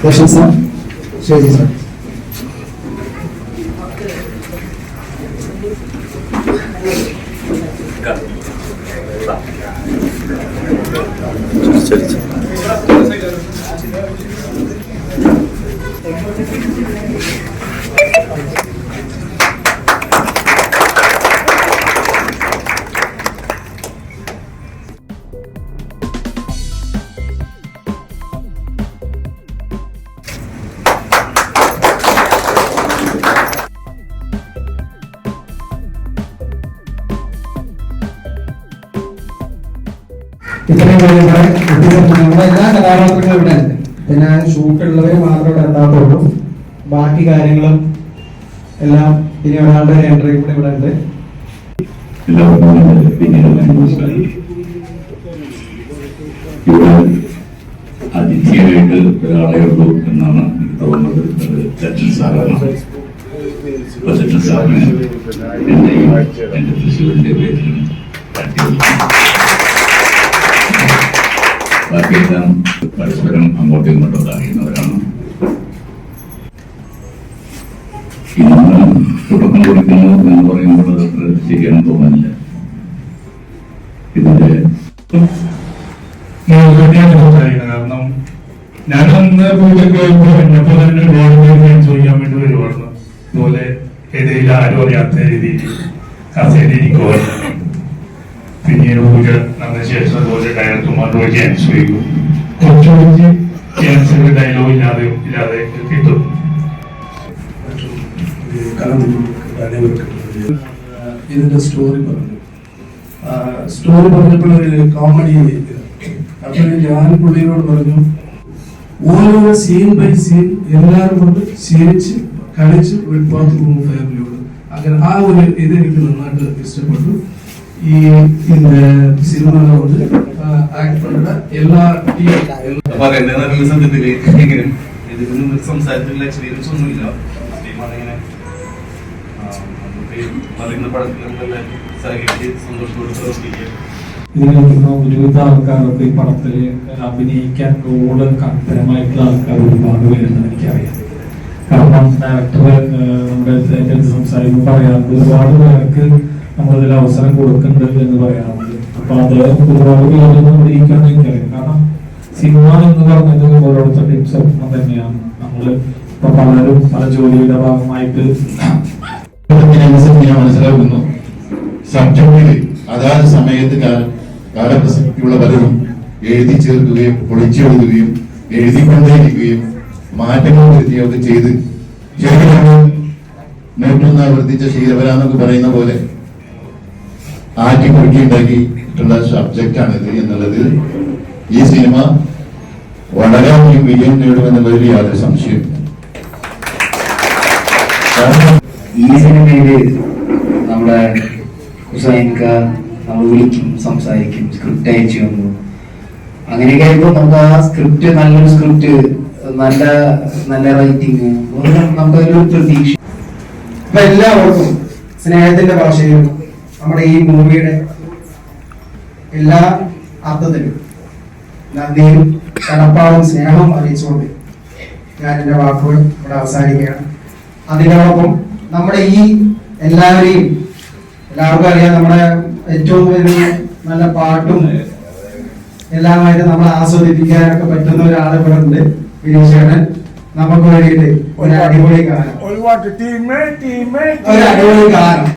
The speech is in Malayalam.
Questions, sir? Sure, sir. Sure, sure. ഇത്രയും പേരുടെ നമ്മുടെ എല്ലാ കഥാപാത്രങ്ങളും ഇവിടെ ഉണ്ട്. പിന്നെ ഷൂട്ടുള്ളവർ മാത്രം ഇവിടെ ബാക്കി കാര്യങ്ങളും എല്ലാം ഇനി ഒരാളുടെ എൻട്രി കൂടെ ഇവിടെ ഉണ്ട്. അതിഥിയായിട്ട് ഒരാളെ ഉള്ളൂ എന്നാണ് എനിക്ക് തോന്നുന്നത് സച്ചിൻ സാറാണ് സാറിന് എന്റെ തൃശ്ശൂരിന്റെ പേരിലും ബാക്കിയെല്ലാം പരസ്പരം അങ്ങോട്ടും ഇങ്ങോട്ടും അറിയുന്നവരാണ് ഇന്ന് തുടക്കം കൊടുക്കുന്നു എന്ന് പറയുമ്പോൾ അത് അത്ര ശരിയാണെന്ന് തോന്നുന്നില്ല ഇതിന്റെ കാരണം വരുമ്പോൾ എന്നപ്പോ തന്നെ ഗവൺമെന്റ് ചോദിക്കാൻ വേണ്ടി വരുവായിരുന്നു. ഇതുപോലെ ഏതെങ്കിലും ആരും അറിയാത്ത രീതിയിൽ പൂജ നടന്ന ശേഷം അതുപോലെ ക്യാൻസർ ചെയ്യും. കുറച്ചുകൂടി ക്യാൻസർ ഡയലോഗ് ഇല്ലാതെ ഇല്ലാതെ കിട്ടും. ഇതിന്റെ സ്റ്റോറി പറഞ്ഞു. സ്റ്റോറി പറഞ്ഞപ്പോൾ ഒരു കോമഡി അപ്പോൾ ഞാൻ പുള്ളിയോട് പറഞ്ഞു ഓരോ സീൻ ബൈ സീൻ എല്ലാവരും കൊണ്ട് ശീലിച്ച് കളിച്ച് വെളിപ്പാത്ത് പോകും ഫാമിലിയോട് അങ്ങനെ ആ ഒരു ഇത് എനിക്ക് നന്നായിട്ട് ഇഷ്ടപ്പെട്ടു. ഇതിനൊന്നും സംസാരത്തിലുള്ള എക്സ്പീരിയൻസ് ഒന്നുമില്ല. പറയുന്ന പടത്തിൽ സഹകരിച്ച് സന്തോഷത്തോടെ പ്രവർത്തിക്കുക. ഇതിൽ ഒരുവിധ ആൾക്കാരൊക്കെ ഈ പടത്തിൽ അഭിനയിക്കാൻ റോൾ കർത്തരമായിട്ടുള്ള ആൾക്കാർ ഒരുപാട് പേരുണ്ടെന്ന് എനിക്കറിയാം. കാരണം ഡയറക്ടർ നമ്മുടെ സംസാരിക്കുമ്പോൾ പറയാറുണ്ട് ഒരുപാട് പേർക്ക് നമ്മളിതിൽ അവസരം കൊടുക്കുന്നുണ്ട് എന്ന് പറയാറുണ്ട്. അപ്പൊ അത് ഒരുപാട് പേരൊന്നും അഭിനയിക്കാൻ എനിക്കറിയാം. കാരണം സിനിമ എന്ന് പറഞ്ഞത് ഓരോരുത്തരുടെയും സ്വപ്നം തന്നെയാണ്. നമ്മൾ ഇപ്പൊ പലരും പല ജോലിയുടെ ഭാഗമായിട്ട് ഞാൻ മനസ്സിലാക്കുന്നു. സബ്ജക്റ്റിൽ അതാത് സമയത്ത് കാലപ്രസക്തിയുള്ള പലരും എഴുതി ചേർക്കുകയും പൊളിച്ചെഴുതുകയും എഴുതിക്കൊണ്ടേയിരിക്കുകയും മാറ്റങ്ങൾ വരുത്തുകയൊക്കെ ചെയ്ത് ശരിക്കും നേട്ടം വർദ്ധിച്ച ശീലവരാന്നൊക്കെ പറയുന്ന പോലെ ആറ്റി കുറുക്കി ഉണ്ടാക്കിയിട്ടുള്ള സബ്ജക്റ്റാണ് ഇത് എന്നുള്ളത് ഈ സിനിമ വളരെ വിജയം നേടുമെന്നുള്ളതിൽ യാതൊരു സംശയം ഈ സിനിമയിൽ നമ്മുടെ ഹുസൈൻക നമ്മൾ വിളിക്കും സംസാരിക്കും സ്ക്രിപ്റ്റ് അയച്ചു തന്നു. അങ്ങനെയൊക്കെ ആയപ്പോൾ നമുക്ക് ആ സ്ക്രിപ്റ്റ് നല്ലൊരു സ്ക്രിപ്റ്റ് നല്ല നല്ല റൈറ്റിംഗ് നമുക്കൊരു പ്രതീക്ഷ എല്ലാവർക്കും സ്നേഹത്തിന്റെ ഭാഷയിലും നമ്മുടെ ഈ മൂവിയുടെ എല്ലാ അർത്ഥത്തിലും നന്ദിയും കടപ്പാടും സ്നേഹവും അറിയിച്ചുകൊണ്ട് ഞാൻ എന്റെ വാക്കുകൾ ഇവിടെ അവസാനിക്കുകയാണ്. അതിനോടൊപ്പം നമ്മുടെ ഈ എല്ലാവരെയും എല്ലാവർക്കും അറിയാം നമ്മുടെ ഏറ്റവും വലിയ നല്ല പാട്ടും എല്ലാമായിട്ട് നമ്മൾ ആസ്വദിപ്പിക്കാനൊക്കെ പറ്റുന്ന ഒരാൾ ഇവിടെ ഉണ്ട് വിനീഷേട്ടൻ നമുക്ക് വേണ്ടിയിട്ട് ഒരു അടിപൊളി ഗാനം. ഒരു അടിപൊളി ഗാനം.